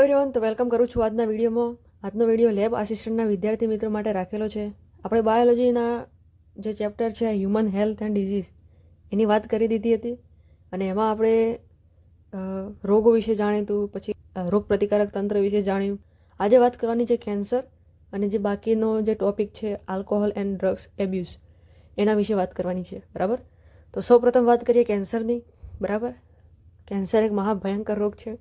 Everyone તો welcome કરું છું આજના વિડીયોમાં. આજનો વીડિયો લેબ આસિસ્ટન્ટના વિદ્યાર્થી મિત્રો માટે રાખેલો છે. આપણે બાયોલોજીના જે ચેપ્ટર છે હ્યુમન હેલ્થ એન્ડ ડિઝીઝ એની વાત કરી દીધી હતી. અને એમાં આપણે રોગો વિશે જાણ્યું હતું પછી રોગ પ્રતિકારક તંત્ર વિશે જાણ્યું. આજે વાત કરવાની છે કેન્સર અને જે બાકીનો જે ટોપિક છે આલ્કોહોલ એન્ડ ડ્રગ્સ એબ્યુઝ એના વિશે વાત કરવાની છે. બરાબર? તો સૌપ્રથમ વાત કરીએ કેન્સરની બરાબર? કેન્સર એક મહાભયંકર રોગ છે.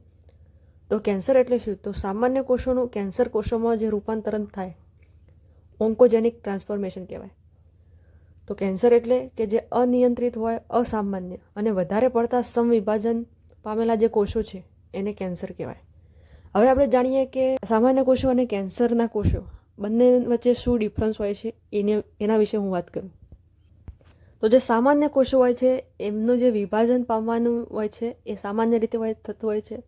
તો કેન્સર એટલે શું? તો સામાન્ય કોષોનું કેન્સર કોષોમાં જે રૂપાંતરણ થાય ઓન્કોજેનિક ટ્રાન્સફોર્મેશન કહેવાય. તો કેન્સર એટલે કે જે અનિયંત્રિત હોય, અસામાન્ય અને વધારે પડતા સમવિભાજન પામેલા જે કોષો છે, એને કેન્સર કહેવાય. હવે આપણે જાણીએ કે સામાન્ય કોષો અને કેન્સરના કોષો બંને વચ્ચે શું ડિફરન્સ હોય છે, એને, એના વિશે હું વાત કરું. તો જે સામાન્ય કોષો હોય છે, એમનું જે વિભાજન પામવાનું હોય છે, એ સામાન્ય રીતે હોય, થતું હોય છે.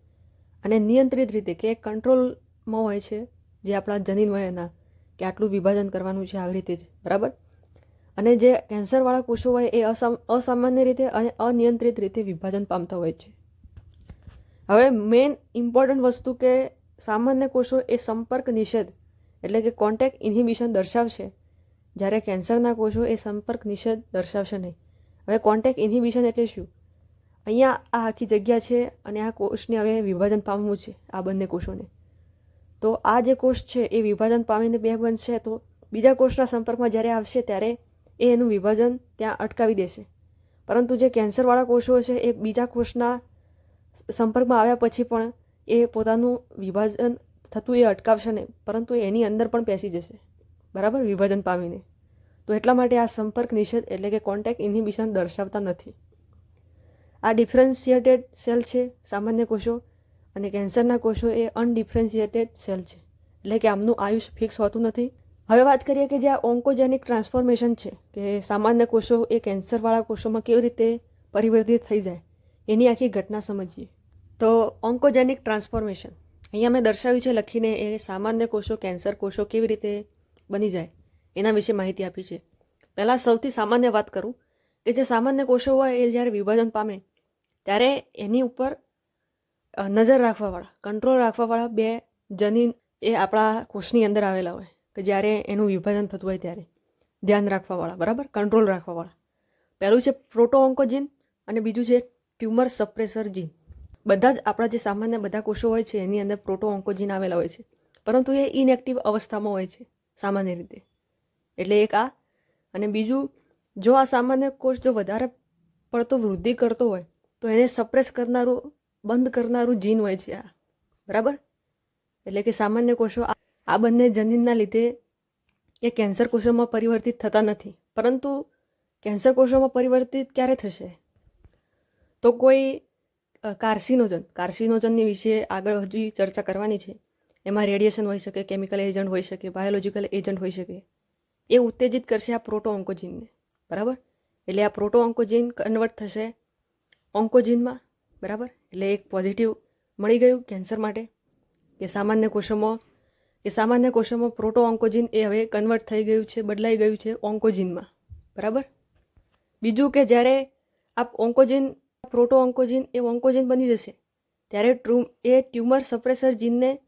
અને નિયંત્રિત રીતે કે કંટ્રોલમાં હોય છે જે આપણા જનીન હોય એના કે આટલું વિભાજન કરવાનું છે આવી રીતે જ, બરાબર? અને જે કેન્સરવાળા કોષો હોય એ અસામ, અસામાન્ય રીતે અને અનિયંત્રિત રીતે વિભાજન પામતા હોય છે. હવે મેઇન ઇમ્પોર્ટન્ટ વસ્તુ કે સામાન્ય કોષો એ સંપર્ક નિષેધ, એટલે કે કોન્ટેક્ટ ઇન્હિબિશન દર્શાવશે, જ્યારે કેન્સરના કોષો એ સંપર્ક નિષેધ દર્શાવશે નહીં. હવે કોન્ટેક્ટ ઇન્હિબિશન એટલે શું? અહીંયા આ આખી જગ્યા છે અને આ કોષને હવે વિભાજન પામવું છે, આ બંને કોષોને. તો આ જે કોષ છે એ વિભાજન પામીને બે બનશે તો બીજા કોષના સંપર્કમાં જ્યારે આવશે ત્યારે એ એનું વિભાજન ત્યાં અટકાવી દેશે. પરંતુ જે કેન્સરવાળા કોષો છે એ બીજા કોષના સંપર્કમાં આવ્યા પછી પણ એ પોતાનું વિભાજન થતું એ અટકાવશે નહીં, પરંતુ એની અંદર પણ પેસી જશે. બરાબર? વિભાજન પામીને. તો એટલા માટે આ સંપર્ક નિષેધ એટલે કે કોન્ટેક્ટ ઇન્હિબિશન દર્શાવતા નથી. આ ડિફરન્શિએટેડ સેલ છે, સામાન્ય કોષો અને કેન્સરના કોષો એ અનડિફરન્શિએટેડ સેલ છે. એટલે કે આમનું આયુષ ફિક્સ હોતું નથી. હવે વાત કરીએ કે જે આ ઓન્કોજેનિક ટ્રાન્સફોર્મેશન છે, કે સામાન્ય કોષો એ કેન્સરવાળા કોષોમાં કેવી રીતે પરિવર્તિત થઈ જાય, એની આખી ઘટના સમજીએ. તો ઓન્કોજેનિક ટ્રાન્સફોર્મેશન. અહીંયા મેં દર્શાવ્યું છે લખીને એ સામાન્ય કોષો, કેન્સર કોષો કેવી રીતે બની જાય, એના વિશે માહિતી આપી છે. પહેલાં સૌથી સામાન્ય વાત કરું કે જે સામાન્ય કોષો હોય એ જ્યારે વિભાજન પામે ત્યારે એની ઉપર નજર રાખવાવાળા કંટ્રોલ રાખવાવાળા બે જનીન એ આપણા કોષની અંદર આવેલા હોય, કે જ્યારે એનું વિભાજન થતું હોય ત્યારે. ધ્યાન રાખવાવાળા, બરાબર? કંટ્રોલ રાખવાવાળા. પહેલું છે પ્રોટો ઓન્કોજીન અને બીજું છે ટ્યુમર સપ્રેસર જીન બધા જ આપણા જે સામાન્ય બધા કોષો હોય છે, એની અંદર પ્રોટો ઓન્કોજીન આવેલા હોય છે. પરંતુ એ ઇનએક્ટિવ અવસ્થામાં હોય છે, સામાન્ય રીતે. એટલે એક આ. અને બીજું, જો આ સામાન્ય કોષ જો વધારે પડતો વૃદ્ધિ કરતો હોય તો એને સપ્રેસ કરનારું, બંધ કરનારું જીન હોય છે આ. બરાબર? એટલે કે સામાન્ય કોષો આ બંને જનીનના લીધે એ કેન્સર કોષોમાં પરિવર્તિત થતા નથી. પરંતુ કેન્સર કોષોમાં પરિવર્તિત ક્યારે થશે? તો કોઈ કાર્સિનોજન, કાર્સિનોજનની વિશે આગળ હજી ચર્ચા કરવાની છે. એમાં રેડિયેશન હોઈ શકે, કેમિકલ એજન્ટ હોઈ શકે, બાયોલોજિકલ એજન્ટ હોઈ શકે. એ ઉત્તેજિત કરશે આ પ્રોટો ઓન્કોજીનને બરાબર? એટલે આ પ્રોટો ઓન્કોજીન કન્વર્ટ થશે ઓન્કોજીનમાં, બરાબર? એટલે એક પોઝિટિવ મળી ગયું કેન્સર માટે. કે સામાન્ય કોષોમાં, કે સામાન્ય કોષોમાં પ્રોટો ઓન્કોજીન એ હવે કન્વર્ટ થઈ ગયું છે, બદલાઈ ગયું છે ઓન્કોજીનમાં, બરાબર? બીજું કે જ્યારે આ ઓન્કોજીન પ્રોટો ઓન્કોજીન એ ઓન્કોજીન બની જશે, ત્યારે ટ્રુ એ ટ્યુમર સપ્રેસર જીનને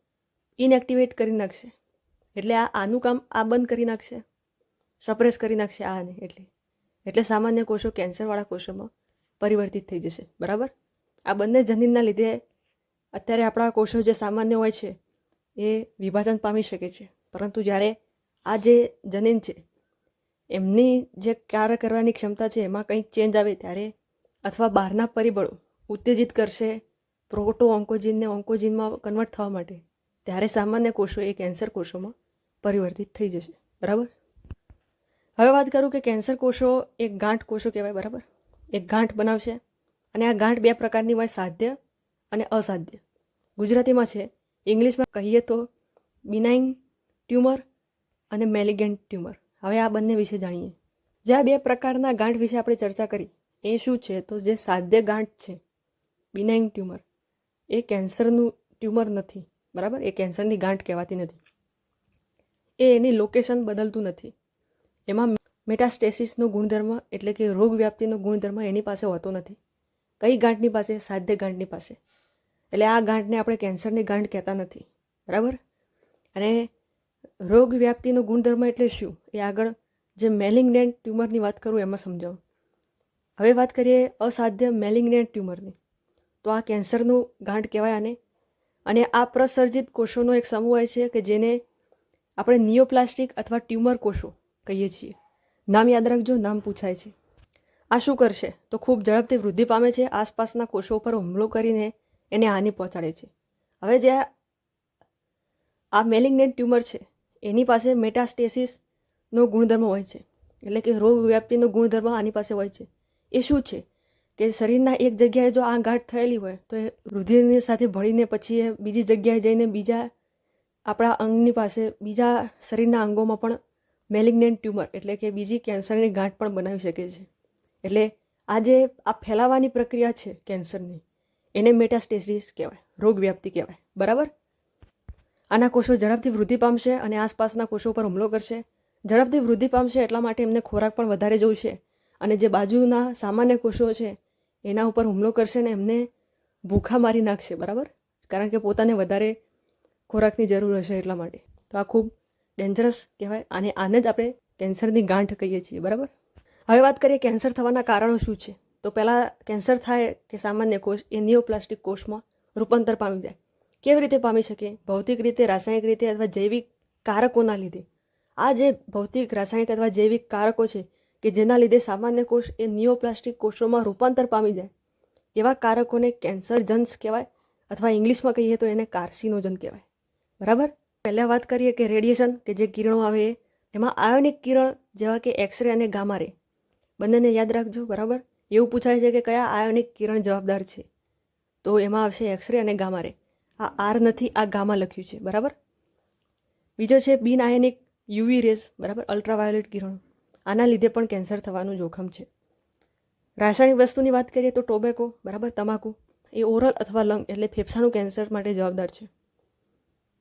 ઇનએક્ટિવેટ કરી નાખશે. એટલે આ આનું કામ આ બંધ કરી નાખશે. સપ્રેસ કરી નાખશે આને, એટલે. એટલે સામાન્ય કોષો કેન્સરવાળા કોષોમાં પરિવર્તિત થઈ જશે. બરાબર? આ બંને જનીનના લીધે અત્યારે આપણા કોષો જે સામાન્ય હોય છે, એ વિભાજન પામી શકે છે. પરંતુ જ્યારે આ જે જનીન છે, એમની જે કાર્ય કરવાની ક્ષમતા છે, એમાં કંઈક ચેન્જ આવે ત્યારે અથવા બહારના પરિબળો ઉત્તેજિત કરશે પ્રોટો ઓન્કોજીનને ઓન્કોજીનમાં કન્વર્ટ થવા માટે, ત્યારે સામાન્ય કોષો એ કેન્સર કોષોમાં પરિવર્તિત થઈ જશે. બરાબર? હવે વાત કરું કે કેન્સર કોષો એક ગાંઠ કોષો કહેવાય, બરાબર? એક ગાંઠ બનાવશે અને આ ગાંઠ બે પ્રકારની હોય, સાધ્ય અને અસાધ્ય. ગુજરાતીમાં છે, ઇંગ્લિશમાં કહીએ તો બિનાઇન ટ્યુમર અને મેલિગેન્ટ ટ્યુમર હવે આ બંને વિશે જાણીએ. જે આ બે પ્રકારના ગાંઠ વિશે આપણે ચર્ચા કરી, એ શું છે? તો જે સાધ્ય ગાંઠ છે બિનાઇન ટ્યુમર એ કેન્સરનું ટ્યુમર નથી, બરાબર? એ કેન્સરની ગાંઠ કહેવાતી નથી. એ એની લોકેશન બદલતું નથી. એમાં મેટાસ્ટેસિસનો ગુણધર્મ એટલે કે રોગ વ્યાપ્તિનો ગુણધર્મ એની પાસે હોતો નથી. કઈ ગાંઠની પાસે? સાધ્ય ગાંઠની પાસે. એટલે આ ગાંઠને આપણે કેન્સરની ગાંઠ કહેતા નથી. બરાબર? અને રોગ વ્યાપ્તિનો ગુણધર્મ એટલે શું? એ આગળ જે મેલિગ્નેન્ટ ટ્યુમરની વાત કરું એમાં સમજાવું. હવે વાત કરીએ અસાધ્ય મેલિગ્નેન્ટ ટ્યુમરની. તો આ કેન્સરનું ગાંઠ કહેવાય આને. અને આ પ્રસર્જિત કોષોનો એક સમૂહ હોય છે કે જેને આપણે નિયોપ્લાસ્ટિક અથવા ટ્યુમર કોષો કહીએ છીએ. નામ યાદ રાખજો, નામ પૂછાય છે. આ શું કરશે? તો ખૂબ ઝડપથી વૃદ્ધિ પામે છે, આસપાસના કોષો ઉપર હુમલો કરીને એને હાનિ પહોંચાડે છે. હવે જે આ- મેલિગ્નેન્ટ ટ્યુમર છે, એની પાસે મેટાસ્ટેસિસનો ગુણધર્મ હોય છે. એટલે કે રોગ વ્યાપ્તિનો ગુણધર્મ આની પાસે હોય છે. એ શું છે? કે શરીરના એક જગ્યાએ જો આ ગાંઠ થયેલી હોય, તો એ રુધિરની સાથે ભળીને પછી એ બીજી જગ્યાએ જઈને બીજા આપણા અંગની પાસે, બીજા શરીરના અંગોમાં પણ મેલિગ્નેન્ટ ટ્યુમર એટલે કે બીજી કેન્સરની ગાંઠ પણ બનાવી શકે છે. એટલે આ જે આ ફેલાવાની પ્રક્રિયા છે કેન્સરની, એને મેટાસ્ટેસિસ કહેવાય, રોગ વ્યાપ્તિ કહેવાય. બરાબર? આના કોષો ઝડપથી વૃદ્ધિ પામશે અને આસપાસના કોષો પર હુમલો કરશે. ઝડપથી વૃદ્ધિ પામશે એટલા માટે એમને ખોરાક પણ વધારે જોઈશે અને જે બાજુના સામાન્ય કોષો છે, એના ઉપર હુમલો કરશે ને એમને ભૂખા મારી નાખશે. બરાબર? કારણ કે પોતાને વધારે ખોરાકની જરૂર હશે એટલા માટે. તો આ ખૂબ ડેન્જરસ કહેવાય. અને આને જ આપણે કેન્સરની ગાંઠ કહીએ છીએ, બરાબર? હવે વાત કરીએ કેન્સર થવાના કારણો શું છે? તો પહેલાં કેન્સર થાય કે સામાન્ય કોષ એ નિયોપ્લાસ્ટિક કોષમાં રૂપાંતર પામી જાય. કેવી રીતે પામી શકે? ભૌતિક રીતે, રાસાયણિક રીતે અથવા જૈવિક કારકોના લીધે. આ જે ભૌતિક, રાસાયણિક અથવા જૈવિક કારકો છે કે જેના લીધે સામાન્ય કોષ એ નિયોપ્લાસ્ટિક કોષોમાં રૂપાંતર પામી જાય. એવા કારકોને કેન્સર જન્સ કહેવાય અથવા ઇંગ્લિશમાં કહીએ તો એને કાર્સિનોજન કહેવાય. બરાબર? પહેલાં વાત કરીએ કે રેડિયેશન, કે જે કિરણો આવે એમાં આયોનિક કિરણ જેવા કે એક્સરે અને ગામા રે. બંનેને યાદ રાખજો, બરાબર? એવું પૂછાય છે કે કયા આયોનિક કિરણ જવાબદાર છે? તો એમાં આવશે એક્સરે અને ગામારે આ આર નથી, આ ગામા લખ્યું છે, બરાબર? બીજો છે બિન આયનિક યુવી રેસ, બરાબર? અલ્ટ્રાવાયોલેટ કિરણો. આના લીધે પણ કેન્સર થવાનું જોખમ છે. રાસાયણિક વસ્તુની વાત કરીએ તો ટોબેકો, બરાબર? તમાકુ. એ ઓરલ અથવા લંગ, એટલે ફેફસાનું કેન્સર માટે જવાબદાર છે.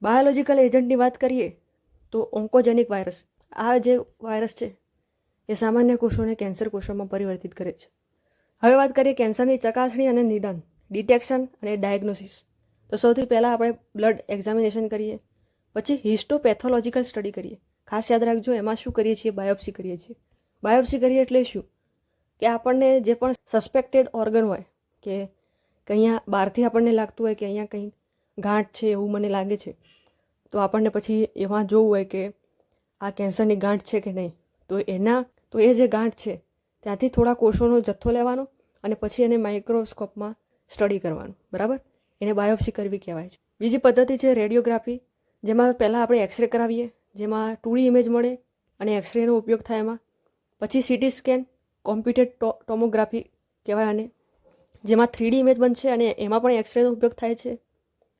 બાયોલોજિકલ એજન્ટની વાત કરીએ તો ઓન્કોજેનિક વાયરસ. આ જે વાયરસ છે, એ સામાન્ય કોષોને કેન્સર કોષોમાં પરિવર્તિત કરે છે. હવે વાત કરીએ કેન્સરની ચકાસણી અને નિદાન, ડિટેક્શન અને ડાયગ્નોસિસ. તો સૌથી પહેલાં આપણે બ્લડ એક્ઝામિનેશન કરીએ, પછી હિસ્ટોપેથોલોજીકલ સ્ટડી કરીએ. ખાસ યાદ રાખજો, એમાં શું કરીએ છીએ? બાયોપ્સી કરીએ છીએ. બાયોપ્સી કરીએ એટલે શું? કે આપણને જે પણ સસ્પેક્ટેડ ઓર્ગન હોય, કે અહીંયા બહારથી આપણને લાગતું હોય કે અહીંયા કંઈ ગાંઠ છે એવું મને લાગે છે. તો આપણને પછી એમાં જોવું હોય કે આ કેન્સરની ગાંઠ છે કે નહીં. તો એના, તો એ જે ગાંઠ છે, ત્યાંથી થોડા કોષોનો જથ્થો લેવાનો અને પછી એને માઇક્રોસ્કોપમાં સ્ટડી કરવાનું. બરાબર? એને બાયોપ્સી કરવી કહેવાય છે. બીજી પદ્ધતિ છે રેડિયોગ્રાફી, જેમાં પહેલાં આપણે એક્સરે કરાવીએ, જેમાં ટુડી ઇમેજ મળે અને એક્સરેનો ઉપયોગ થાય એમાં. પછી સીટી સ્કેન, કોમ્પ્યુટેડ ટોમોગ્રાફી કહેવાય આને, જેમાં થ્રીડી ઇમેજ બનશે અને એમાં પણ એક્સરેનો ઉપયોગ થાય છે.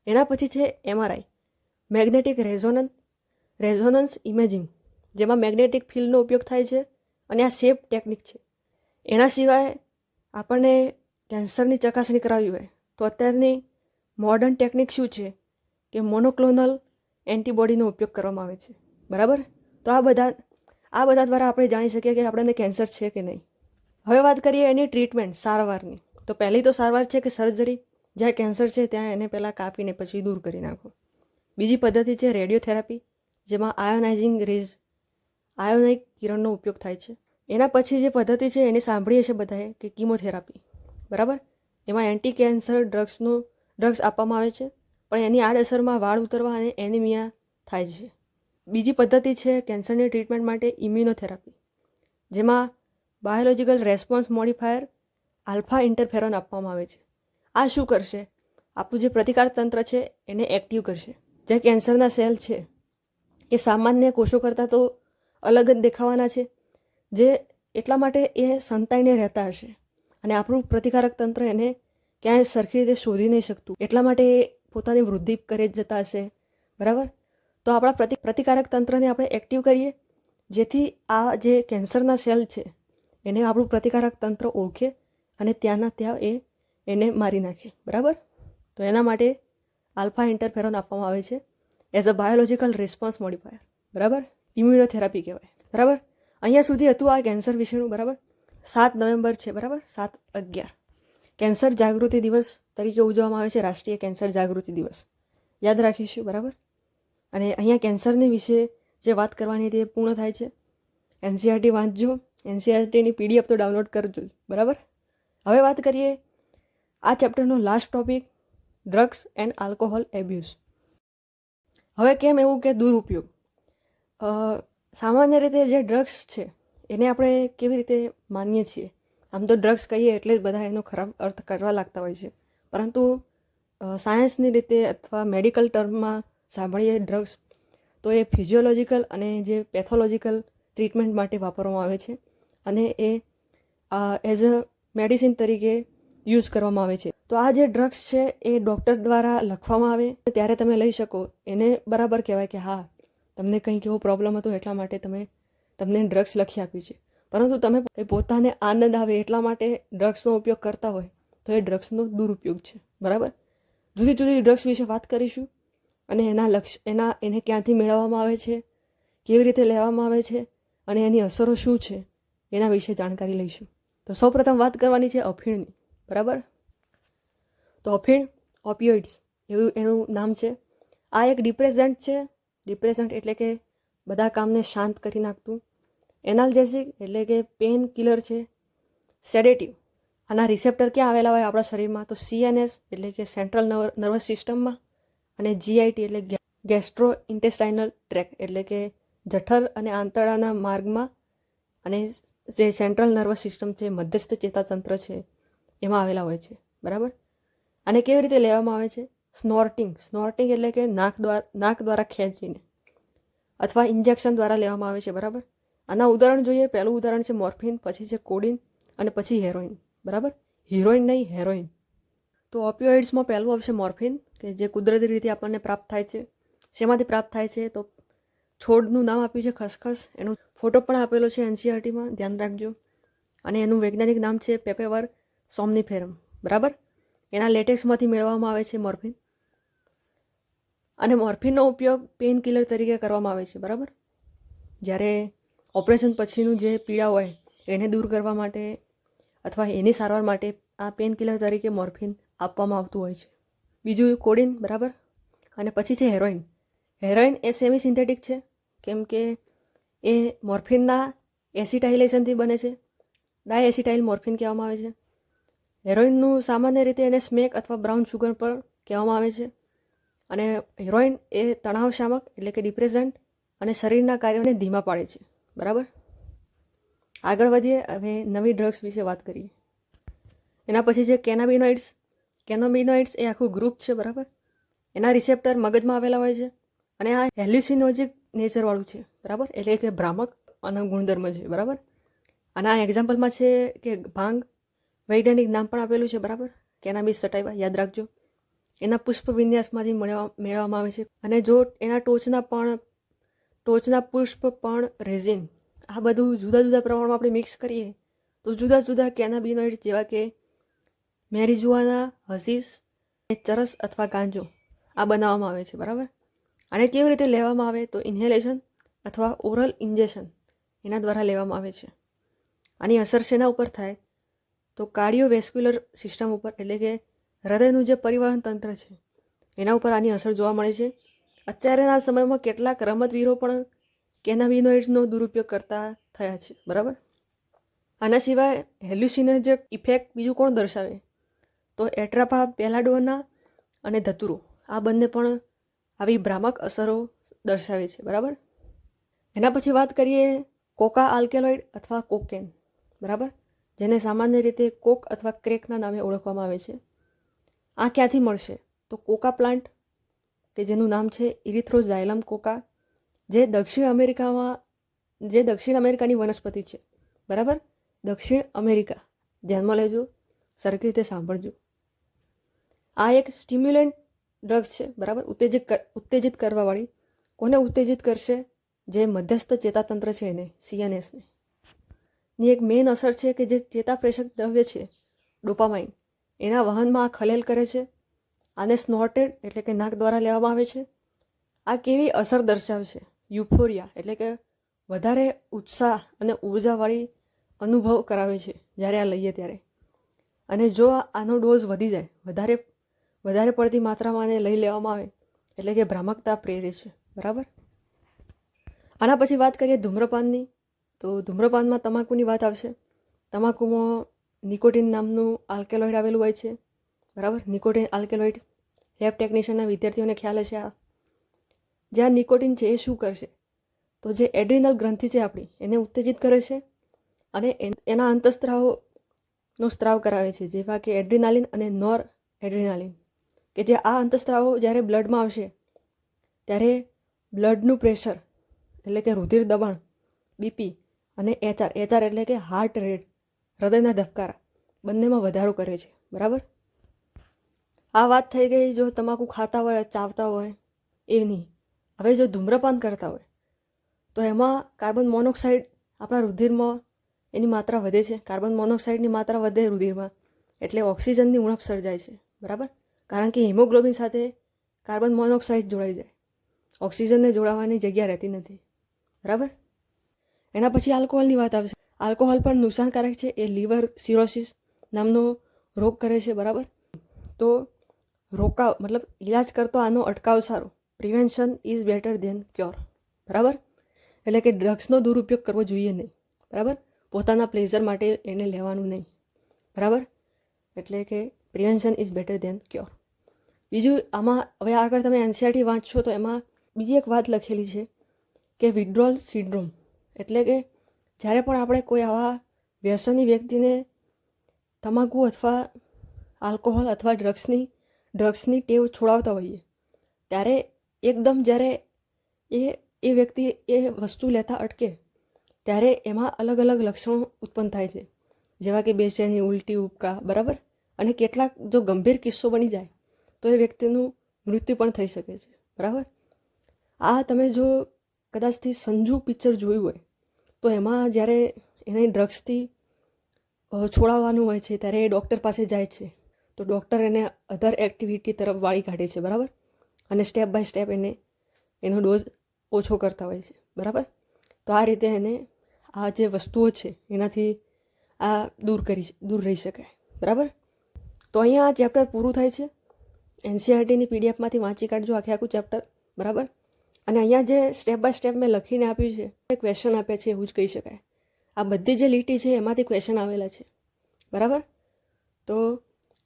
એના પછી છે MRI magnetic resonance resonance imaging જેમાં મેગ્નેટિક ફિલ્ડનો ઉપયોગ થાય છે અને આ સેફ ટેકનિક છે. એના સિવાય આપણને કેન્સરની ચકાસણી કરાવી હોય, તો અત્યારની મોડર્ન ટેકનિક શું છે કે મોનોક્લોનલ એન્ટીબોડીનો ઉપયોગ કરવામાં આવે છે. બરાબર? તો આ બધા આ બધા દ્વારા આપણે જાણી શકીએ કે આપણને કેન્સર છે કે નહીં. હવે વાત કરીએ એની ટ્રીટમેન્ટ સારવારની. તો પહેલી તો સારવાર છે કે સર્જરી જ્યાં કેન્સર છે ત્યાં એને પહેલાં કાપીને પછી દૂર કરી નાખો. બીજી પદ્ધતિ છે રેડિયોથેરાપી, જેમાં આયોનાઇઝિંગ રેઝ, આયોનાઇક કિરણનો ઉપયોગ થાય છે. એના પછી જે પદ્ધતિ છે એને સાંભળીએ છીએ બધાએ કે કિમોથેરાપી. બરાબર? એમાં એન્ટી કેન્સર ડ્રગ્સનું ડ્રગ્સ આપવામાં આવે છે, પણ એની આડઅસરમાં વાળ ઉતરવા અને એનિમિયા થાય છે. બીજી પદ્ધતિ છે કેન્સરની ટ્રીટમેન્ટ માટે ઇમ્યુનોથેરાપી, જેમાં biological response modifier alpha interferon આપવામાં આવે છે. આ શું કરશે? આપણું જે પ્રતિકાર તંત્ર છે, એને એક્ટિવ કરશે. જે કેન્સરના સેલ છે, એ સામાન્ય કોષો કરતાં તો અલગ જ દેખાવાના છે, જે એટલા માટે એ સંતાઈને રહેતા હશે. અને આપણું પ્રતિકારક તંત્ર એને ક્યાંય સરખી રીતે શોધી નહીં શકતું. એટલા માટે એ પોતાની વૃદ્ધિ કરે જતા હશે. બરાબર? તો આપણા પ્રતિ, પ્રતિકારક તંત્રને આપણે એક્ટિવ કરીએ, જેથી આ જે કેન્સરના સેલ છે, એને આપણું પ્રતિકારક તંત્ર ઓળખે અને ત્યાંના ત્યાં એ એને મારી નાખે, બરાબર? તો એના માટે આલ્ફા ઇન્ટરફેરોન આપવામાં આવે છે. As a biological response modifier બરાબર? ઇમ્યુનોથેરાપી કહેવાય, બરાબર? અહીંયા સુધી હતું આ કેન્સર વિશેનું, બરાબર? સાત નવેમ્બર છે, બરાબર? સાત અગિયાર. કેન્સર જાગૃતિ દિવસ તરીકે ઉજવવામાં આવે છે, રાષ્ટ્રીય કેન્સર જાગૃતિ દિવસ. યાદ રાખીશું, બરાબર? અને અહીંયા કેન્સરની વિશે જે વાત કરવાની હતી એ પૂર્ણ થાય છે. એનસીઆરટી વાંચજો. એનસીઆરટીની પીડીએફ તો ડાઉનલોડ કરજો બરાબર? હવે વાત કરીએ આ ચેપ્ટરનો last topic drugs and alcohol abuse હવે કેમ એવું કે દુરુપયોગ? સામાન્ય રીતે જે ડ્રગ્સ છે, એને આપણે કેવી રીતે માનીએ છીએ? આમ તો ડ્રગ્સ કહીએ એટલે જ બધા એનો ખરાબ અર્થ કરવા લાગતા હોય છે. પરંતુ સાયન્સની રીતે અથવા મેડિકલ ટર્મમાં સાંભળીએ ડ્રગ્સ તો એ ફિઝિયોલોજિકલ અને જે પેથોલોજીકલ ટ્રીટમેન્ટ માટે વાપરવામાં આવે છે. અને એ એઝ અ મેડિસિન તરીકે યુઝ કરવામાં આવે છે. તો આ જે ડ્રગ્સ છે એ ડૉક્ટર દ્વારા લખવામાં આવે. ત્યારે તમે લઈ શકો. એને બરાબર કહેવાય કે હા, તમને કંઈક એવો પ્રોબ્લેમ હતો એટલા માટે તમે તમને ડ્રગ્સ લખી આપ્યું છે. પરંતુ તમે પોતાને આનંદ આવે એટલા માટે ડ્રગ્સનો ઉપયોગ કરતા હોય, તો એ ડ્રગ્સનો દુરુપયોગ છે. બરાબર? જુદી જુદી ડ્રગ્સ વિશે વાત કરીશું અને એના લક્ષ, એના, એને ક્યાંથી મેળવવામાં આવે છે, કેવી રીતે લેવામાં આવે છે અને એની અસરો શું છે, એના વિશે જાણકારી લઈશું. તો સૌપ્રથમ વાત કરવાની છે અફીણની. બરાબર? તો અફીણ ઓપિયોઇડ્સ એવું એનું નામ છે. આ એક ડિપ્રેઝન્ટ છે. ડિપ્રેઝન્ટ એટલે કે બધા કામને શાંત કરી નાખતું. એનાલ્જેસિક એટલે કે પેન કિલર છે. સેડેટિવ આના રિસેપ્ટર ક્યાં આવેલા હોય આપણા શરીરમાં? તો સીએનએસ એટલે કે સેન્ટ્રલ નર્વસ સિસ્ટમમાં અને જીઆઈટી એટલે ગેસ્ટ્રો ઇન્ટેસ્ટાઇનલ ટ્રેક એટલે કે જઠર અને આંતરડાના માર્ગમાં અને જે સેન્ટ્રલ નર્વસ સિસ્ટમ છે, મધ્યસ્થ ચેતાતંત્ર છે. એમાં આવેલા હોય છે, બરાબર? અને કેવી રીતે લેવામાં આવે છે? સ્નોર્ટિંગ સ્નોર્ટિંગ એટલે કે નાક દ્વારા નાક દ્વારા ખેંચીને, અથવા ઇન્જેક્શન દ્વારા લેવામાં આવે છે, બરાબર? આના ઉદાહરણ જોઈએ. પહેલું ઉદાહરણ છે મોર્ફિન, પછી છે કોડિન, અને પછી હેરોઇન બરાબર? હિરોઈન નહીં હેરોઇન તો ઓપિયોઇડ્સમાં પહેલું આવશે મોર્ફિન, કે જે કુદરતી રીતે આપણને પ્રાપ્ત થાય છે. શેમાંથી પ્રાપ્ત થાય છે? તો છોડનું નામ આપ્યું છે ખસખસ. એનો ફોટો પણ આપેલો છે એનસીઆરટીમાં, ધ્યાન રાખજો. અને એનું વૈજ્ઞાનિક નામ છે પેપેવર સોમનીફેરમ બરાબર? એના લેટેક્સમાંથી મેળવવામાં આવે છે મોર્ફિન. અને મોર્ફિનનો ઉપયોગ પેઇન કિલર તરીકે કરવામાં આવે છે, બરાબર? જ્યારે ઓપરેશન પછીનું જે પીડા હોય, એને દૂર કરવા માટે અથવા એની સારવાર માટે આ પેઇન કિલર તરીકે મોર્ફિન આપવામાં આવતું હોય છે. બીજું કોડિન, બરાબર? અને પછી છે હેરોઇન. હેરોઇન એ સેમી સિન્થેટિક છે, કેમ કે એ મોર્ફિનના એસિટાઇલેશનથી બને છે. ડાયએસિટાઇલ મોર્ફિન કહેવામાં આવે છે. હેરોઇનનું સામાન્ય રીતે એને સ્મેક અથવા બ્રાઉન શુગર પણ કહેવામાં આવે છે. અને હેરોઇન એ તણાવ શામક એટલે કે ડિપ્રેઝન્ટ અને શરીરના કાર્યોને ધીમા પાડે છે. બરાબર? આગળ વધીએ, હવે નવી ડ્રગ્સ વિશે વાત કરીએ. એના પછી છે કેનાબિનોઇડ્સ. કેનોબિનોઇડ્સ એ આખું ગ્રુપ છે, બરાબર? એના રિસેપ્ટર મગજમાં આવેલા હોય છે અને આ હેલ્યુસિનોજિક નેચરવાળું છે, બરાબર? એટલે કે ભ્રામક અને ગુણધર્મ છે, બરાબર? અને આ એક્ઝામ્પલમાં છે કે ભાંગ વૈજ્ઞાનિક નામ પણ આપેલું છે, બરાબર? કેનાબિસ સટાઈવા યાદ રાખજો. એના પુષ્પ વિન્યાસમાંથી મેળવવા મેળવવામાં આવે છે. અને જો એના ટોચના પણ, ટોચના પુષ્પ પણ રેઝિન, આ બધું જુદા જુદા પ્રમાણમાં આપણે મિક્સ કરીએ, તો જુદા જુદા કેનાબિનોઇડ જેવા કે મેરીજુઆના, હસીસ અને ચરસ અથવા ગાંજો આ બનાવવામાં આવે છે, બરાબર? અને કેવી રીતે લેવામાં આવે તો ઇન્હેલેશન અથવા ઓરલ ઇન્જેક્શન એના દ્વારા લેવામાં આવે છે. આની અસર શેના ઉપર થાય? તો કાર્ડિયોવેસ્ક્યુલર સિસ્ટમ ઉપર, એટલે કે હૃદયનું જે પરિવહન તંત્ર છે, એના ઉપર આની અસર જોવા મળે છે. અત્યારેના સમયમાં કેટલાક રમતવીરો પણ કેનાબિનોઇડ્સનો દુરુપયોગ કરતા થયા છે, બરાબર? આના સિવાય હેલ્યુસિનોજેક ઇફેક્ટ બીજું કોણ દર્શાવે? તો એટ્રાપા પેલાડોના અને ધતુરો. આ બંને પણ આવી ભ્રામક અસરો દર્શાવે છે, બરાબર? એના પછી વાત કરીએ કોકા આલ્કેલોઇડ અથવા કોકેન, બરાબર? જેને સામાન્ય રીતે કોક અથવા ક્રેકના નામે ઓળખવામાં આવે છે. આ ક્યાંથી મળશે? તો કોકા પ્લાન્ટ, કે જેનું નામ છે ઇરિથ્રોઝાયલમ કોકા, જે દક્ષિણ અમેરિકામાં, જે દક્ષિણ અમેરિકાની વનસ્પતિ છે. બરાબર? દક્ષિણ અમેરિકા. ધ્યાનમાં લેજો. સરખી રીતે સાંભળજો. આ એક સ્ટિમ્યુલન્ટ ડ્રગ્સ છે, બરાબર? ઉત્તેજિત ઉત્તેજિત કરવાવાળી. કોને ઉત્તેજિત કરશે? જે મધ્યસ્થ ચેતાતંત્ર છે એને સીએનએસને ની એક મેઇન અસર છે કે જે ચેતાપ્રેષક દ્રવ્ય છે, ડોપામાઇન. એના વહનમાં આ ખલેલ કરે છે, આને સ્નોર્ટેડ એટલે કે નાક દ્વારા લેવામાં આવે છે. આ કેવી અસર દર્શાવશે યુફોરિયા એટલે કે વધારે ઉત્સાહ અને ઉર્જાવાળી અનુભવ કરાવે છે, જ્યારે આ લઈએ ત્યારે. અને જો આનો ડોઝ વધી જાય, વધારે વધારે પડતી માત્રામાં આને લઈ લેવામાં આવે, એટલે કે ભ્રામકતા પ્રેરે છે. બરાબર? આના પછી વાત કરીએ ધૂમ્રપાનની. તો ધૂમ્રપાનમાં તમાકુની વાત આવશે. તમાકુમાં નિકોટિન નામનું આલ્કેલોઇડ આવેલું હોય છે. બરાબર? નિકોટિન આલ્કેલોઇડ લેબ ટેકનિશિયનના વિદ્યાર્થીઓને ખ્યાલ હશે આ. જ્યાં નિકોટિન છે એ શું કરશે? તો જે એડ્રિનલ ગ્રંથિ છે આપણી, એને ઉત્તેજિત કરે છે અને એન- અંતસ્ત્રાવોનો સ્ત્રાવ કરાવે છે, જેવા કે એડ્રિનાલિન અને નોર એડ્રિનાલિન કે જે આ અંતસ્ત્રાવો જ્યારે બ્લડમાં આવશે, ત્યારે બ્લડનું પ્રેશર, એટલે કે રુધિર દબાણ, બીપી અને એચઆર એચઆર એટલે કે હાર્ટ રેટ હૃદયના ધબકારા, બંનેમાં વધારો કરે છે. બરાબર? આ વાત થઈ ગઈ જો તમાકુ ખાતા હોય, ચાવતા હોય, એ નહીં. હવે જો ધૂમ્રપાન કરતા હોય, તો એમાં કાર્બન મોનોક્સાઇડ આપણા રુધિરમાં એની માત્રા વધે છે. કાર્બન મોનોક્સાઇડની માત્રા વધે રુધિરમાં, એટલે ઓક્સિજનની ઉણપ સર્જાય છે. બરાબર? કારણ કે હિમોગ્લોબિન સાથે કાર્બન મોનોક્સાઇડ જોડાઈ જાય. ઓક્સિજનને જોડાવાની જગ્યા રહેતી નથી. બરાબર? એના પછી આલ્કોહોલની વાત આવશે આલ્કોહોલ પણ નુકસાનકારક છે. એ લીવર સિરોસિસ નામનો રોગ કરે છે, બરાબર? તો રોકાવ મતલબ ઈલાજ કરતો આનો અટકાવ સારો. Prevention is better than cure, બરાબર? એટલે કે ડ્રગ્સનો દુરુપયોગ કરવો જોઈએ નહીં, બરાબર? પોતાના પ્લેઝર માટે એને લેવાનું નહીં, બરાબર? એટલે કે prevention is better than cure. બીજું, આમાં, હવે આગળ તમે એનસીઆરટી વાંચશો તો એમાં બીજી એક વાત લખેલી છે કે વિડ્રોલ સિન્ડ્રોમ એટલે કે જ્યારે પણ આપણે કોઈ આવા વ્યસની વ્યક્તિને તમાકુ અથવા આલ્કોહોલ અથવા ડ્રગ્સની ડ્રગ્સની ટેવ છોડાવતા હોઈએ, ત્યારે એકદમ જ્યારે એ એ વ્યક્તિ એ વસ્તુ લેતા અટકે, ત્યારે એમાં અલગ અલગ લક્ષણો ઉત્પન્ન થાય છે. જેવા કે બેચેની ઉલટી ઉપકા બરાબર? અને કેટલાક જો ગંભીર કિસ્સો બની જાય, તો એ વ્યક્તિનું મૃત્યુ પણ થઈ શકે છે. બરાબર? આ તમે જો કદાચથી સંજુ પિક્ચર જોયું હોય. તો એમાં જ્યારે એને ડ્રગ્સથી છોડાવવાનું હોય છે, ત્યારે એ ડૉક્ટર પાસે જાય છે. તો ડૉક્ટર એને અધર એક્ટિવિટી તરફ વાળી કાઢે છે, બરાબર? અને સ્ટેપ બાય સ્ટેપ એને, એનો ડોઝ ઓછો કરતા હોય છે, બરાબર? તો આ રીતે એને આ જે વસ્તુઓ છે, એનાથી આ દૂર કરી દૂર રહી શકાય, બરાબર? તો અહીંયા આ ચેપ્ટર પૂરું થાય છે. એનસીઆરટીની પીડીએફમાંથી વાંચી કાઢજો આખે આખું ચેપ્ટર, બરાબર? અને અહીંયા જે સ્ટેપ બાય સ્ટેપ મેં લખીને આપ્યું છે, એ ક્વેશ્ચન આપ્યા છે એવું જ કહી શકાય. આ બધી જે લીટી છે, એમાંથી ક્વેશ્ચન આવેલા છે. બરાબર? તો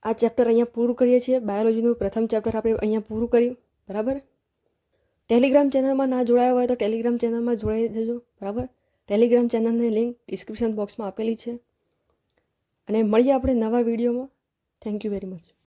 આ ચેપ્ટર અહીંયા પૂરું કરીએ છીએ. બાયોલોજીનું પ્રથમ ચેપ્ટર આપણે અહીંયા પૂરું કર્યું. બરાબર? ટેલિગ્રામ ચેનલમાં ના જોડાયા હોય તો ટેલિગ્રામ ચેનલમાં જોડાઈ જજો. બરાબર? ટેલિગ્રામ ચેનલની લિંક ડિસ્ક્રિપ્શન બોક્સમાં આપેલી છે. અને મળીએ આપણે નવા વિડીયોમાં થેન્ક યુ વેરી મચ